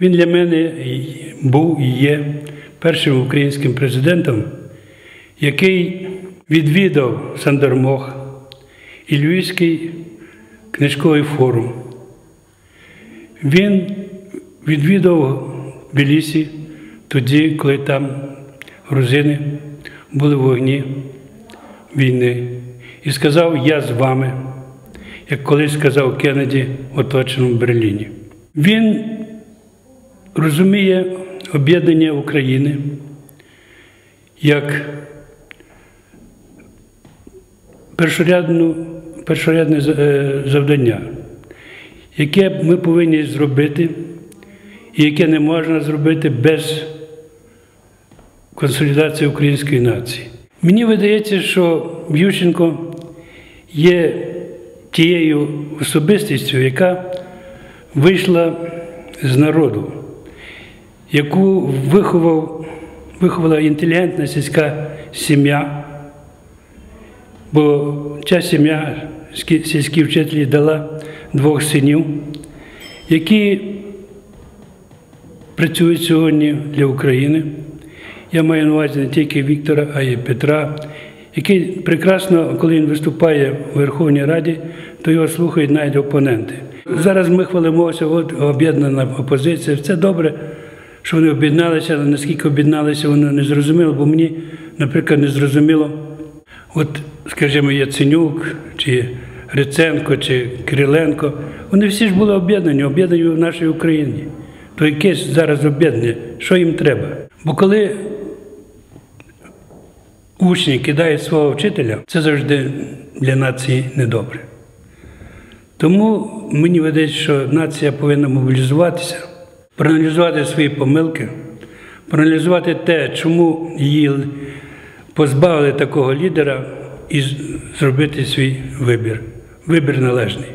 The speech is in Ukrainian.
Він для мене був і є першим українським президентом, який відвідав Сандармох і Львівський книжковий форум. Він відвідав Білісі тоді, коли там грузини були в вогні війни, і сказав Я з вами, як колись сказав Кеннеді в оточеному Берліні. Він розуміє об'єднання України як першорядну, першорядне е, завдання, яке ми повинні зробити, і яке не можна зробити без консолідації української нації. Мені видається, що Ющенко є тією особистістю, яка вийшла з народу, яку виховав, виховала інтелігентна сільська сім'я, бо ця сім'я, сільські вчителі дала двох синів, які працюють сьогодні для України. Я маю на увазі не тільки Віктора, а й Петра, який прекрасно, коли він виступає у Верховній Раді, то його слухають навіть опоненти. Зараз ми хвалимося, от об'єднана опозиція. Це добре, що вони об'єдналися, але наскільки об'єдналися, воно не зрозуміло, бо мені, наприклад, не зрозуміло. От, скажімо, Яценюк, чи Гриценко, чи Кириленко, вони всі ж були об'єднані, об'єднані в нашій Україні. То якесь зараз об'єднання, що їм треба? Бо коли учні кидають свого вчителя, це завжди для нації недобре. Тому мені видається, що нація повинна мобілізуватися, проаналізувати свої помилки, проаналізувати те, чому її позбавили такого лідера, і зробити свій вибір. Вибір належний.